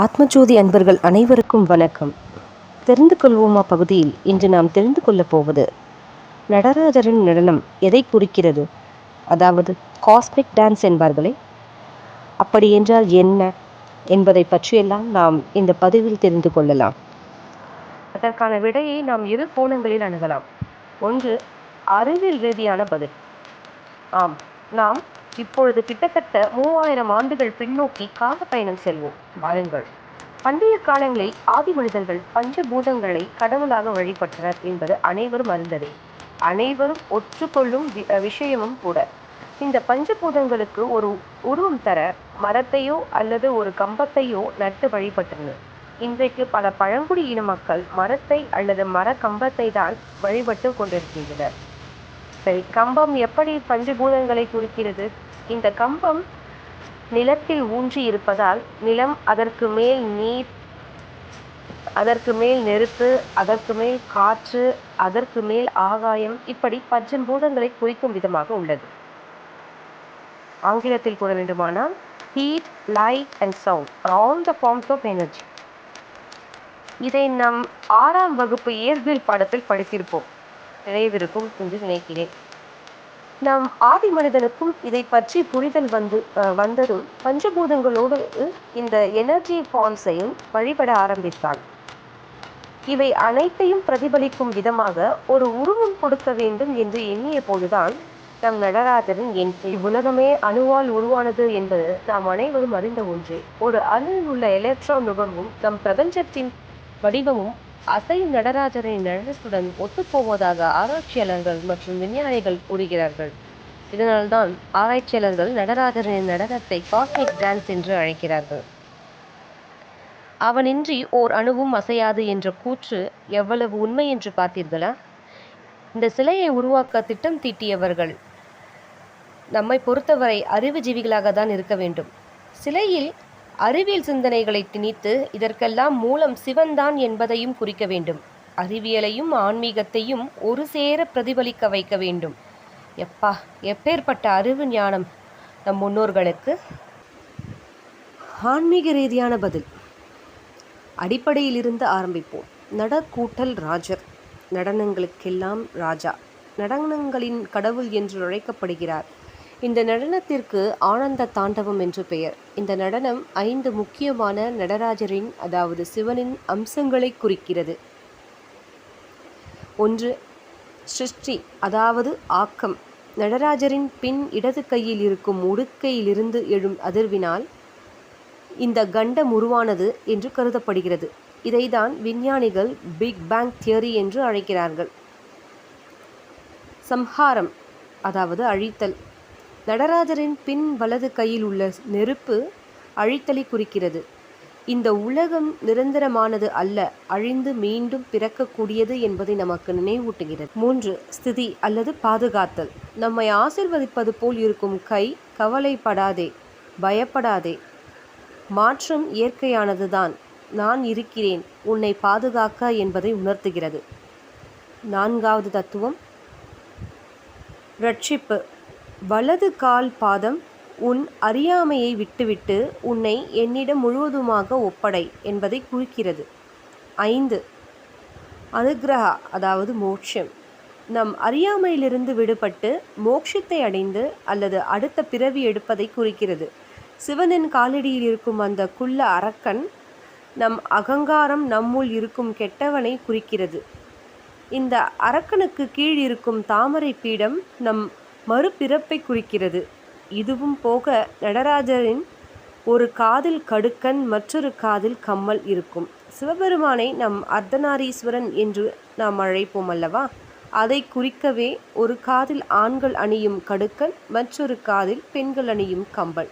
ஆத்மஜோதி அன்பர்கள் அனைவருக்கும் வணக்கம். தெரிந்து கொள்வோமா பகுதியில் இன்று நாம் தெரிந்து கொள்ளப் போவது நடராஜரின் நடனம் எதை குறிக்கிறது? அதாவது காஸ்மிக் டான்ஸ் என்பார்களே. அப்படி என்றால் என்ன என்பதை பற்றியெல்லாம் நாம் இந்த பதிவில் தெரிந்து கொள்ளலாம். அதற்கான விடையை நாம் இரு கோணங்களில் அணுகலாம். ஒன்று அறிவியல் ரீதியான பதில். ஆம் நாம் இப்பொழுது கிட்டத்தட்ட மூவாயிரம் ஆண்டுகள் பின்னோக்கி கால பயணம் செல்வோம். வாருங்கள் பண்டைய காலங்களில் ஆதி மனிதர்கள் பஞ்சபூதங்களை கடவுளாக வழிபட்டனர் என்பது அனைவரும் அறிந்ததே. அனைவரும் ஒற்றுக்கொள்ளும் வி- விஷயமும் கூட. இந்த பஞ்சபூதங்களுக்கு ஒரு உருவம் தர மரத்தையோ அல்லது ஒரு கம்பத்தையோ நட்டு வழிபட்டனர். இன்றைக்கு பல பழங்குடி இன மக்கள் மரத்தை அல்லது மர கம்பத்தை தான் வழிபட்டு கொண்டிருக்கின்றனர். சரி கம்பம் எப்படி பஞ்சபூதங்களை குறிக்கிறது? இந்த கம்பம் நிலத்தில் ஊன்றி இருப்பதால் நிலம் அதற்கு மேல் நீர் அதற்கு மேல் நெருப்பு அதற்கு மேல் காற்று அதற்கு மேல் ஆகாயம் இப்படி பஞ்சபூதங்களை குறிக்கும் விதமாக உள்ளது. ஆங்கிலத்தில் கூற வேண்டுமானால் heat light and sound all the forms of energy இதை நம் ஆறாம் வகுப்பு இயற்பியல் பாடத்தில் படித்திருப்போம். நிறைவிருக்கும் என்று நினைக்கிறேன் நம் ஆதி மனிதனுக்கும் இதை பற்றி புரிதல் வந்து வந்ததும் பஞ்சபூதங்களோடு இந்த எனர்ஜி ஃபார்ம்ஸையும் வழிபட ஆரம்பித்தான் இவை அனைத்தையும் பிரதிபலிக்கும் விதமாக ஒரு உருவம் கொடுக்க வேண்டும் என்று எண்ணிய போதுதான் நம் நடராஜரின் என் இவ்வுலகமே அணுவால் உருவானது என்பது நாம் அனைவரும் அறிந்த ஒன்றே. ஒரு அணுவில் உள்ள எலக்ட்ரான் நுகர்வும் நம் பிரபஞ்சத்தின் வடிவமும் அசையும் நடராஜரின் நடனத்துடன் ஒத்துப்போவதாக ஆராய்ச்சியாளர்கள் மற்றும் விஞ்ஞானிகள் கூறுகிறார்கள். இதனால்தான் ஆராய்ச்சியாளர்கள் நடராஜரின் நடனத்தை காஸ்மிக் டான்ஸ் என்று அழைக்கிறார்கள். அவனின்றி ஓர் அணுவும் அசையாது என்ற கூற்று எவ்வளவு உண்மை என்று பார்த்தீர்களா? இந்த சிலையை உருவாக்க திட்டம் தீட்டியவர்கள் நம்மை பொறுத்தவரை அறிவுஜீவிகளாக தான் இருக்க வேண்டும். சிலையில் அறிவியல் சிந்தனைகளை திணித்து இதற்கெல்லாம் மூலம் சிவன்தான் என்பதையும் குறிக்க வேண்டும். அறிவியலையும் ஆன்மீகத்தையும் ஒரு சேர பிரதிபலிக்க வைக்க வேண்டும். எப்பா எப்பேற்பட்ட அறிவு ஞானம் நம் முன்னோர்களுக்கு? ஆன்மீக ரீதியான பதில். அடிப்படையிலிருந்து ஆரம்பிப்போம். நடக்கூட்டல் ராஜர். நடனங்களுக்கெல்லாம் ராஜா. நடனங்களின் கடவுள் என்று அழைக்கப்படுகிறார். இந்த நடனத்திற்கு ஆனந்த தாண்டவம் என்று பெயர். இந்த நடனம் ஐந்து முக்கியமான நடராஜரின் அதாவது சிவனின் அம்சங்களை குறிக்கிறது. ஒன்று சிருஷ்டி அதாவது ஆக்கம். நடராஜரின் பின் இடது கையில் இருக்கும் உடுக்கையிலிருந்து எழும் அதிர்வினால் இந்த கண்டம் உருவானது என்று கருதப்படுகிறது. இதைதான் விஞ்ஞானிகள் பிக் பேங் தியரி என்று அழைக்கிறார்கள். சம்ஹாரம் அதாவது அழித்தல். நடராஜரின் பின் வலது கையில் உள்ள நெருப்பு அழித்தலை குறிக்கிறது. இந்த உலகம் நிரந்தரமானது அல்ல அழிந்து மீண்டும் பிறக்கக்கூடியது என்பதை நமக்கு நினைவூட்டுகிறது. மூன்று ஸ்திதி அல்லது பாதுகாத்தல். நம்மை ஆசிர்வதிப்பது போல் இருக்கும் கை கவலைப்படாதே பயப்படாதே. மாற்றம் இயற்கையானதுதான். நான் இருக்கிறேன் உன்னை பாதுகாக்க என்பதை உணர்த்துகிறது. நான்காவது தத்துவம் ரட்சிப்பு. வலது கால் பாதம் உன் அறியாமையை விட்டுவிட்டு உன்னை என்னிடம் முழுவதுமாக ஒப்படை என்பதை குறிக்கிறது. ஐந்து அனுகிரகா அதாவது மோட்சம். நம் அறியாமையிலிருந்து விடுபட்டு மோட்சத்தை அடைந்து அல்லது அடுத்த பிறவி எடுப்பதை குறிக்கிறது. சிவனின் காலடியில் இருக்கும் அந்த குள்ள அரக்கன் நம் அகங்காரம் நம்முள் இருக்கும் கெட்டவனை குறிக்கிறது. இந்த அரக்கனுக்கு கீழ் இருக்கும் தாமரை பீடம் நம் மறுபிறப்பை குறிக்கிறது. இதுவும் போக நடராஜரின் ஒரு காதில் கடுக்கன் மற்றொரு காதில் கம்மல் இருக்கும். சிவபெருமானை நம் அர்த்தநாரீஸ்வரன் என்று நாம் அழைப்போம் அல்லவா? அதை குறிக்கவே ஒரு காதில் ஆண்கள் அணியும் கடுக்கன் மற்றொரு காதில் பெண்கள் அணியும் கம்பல்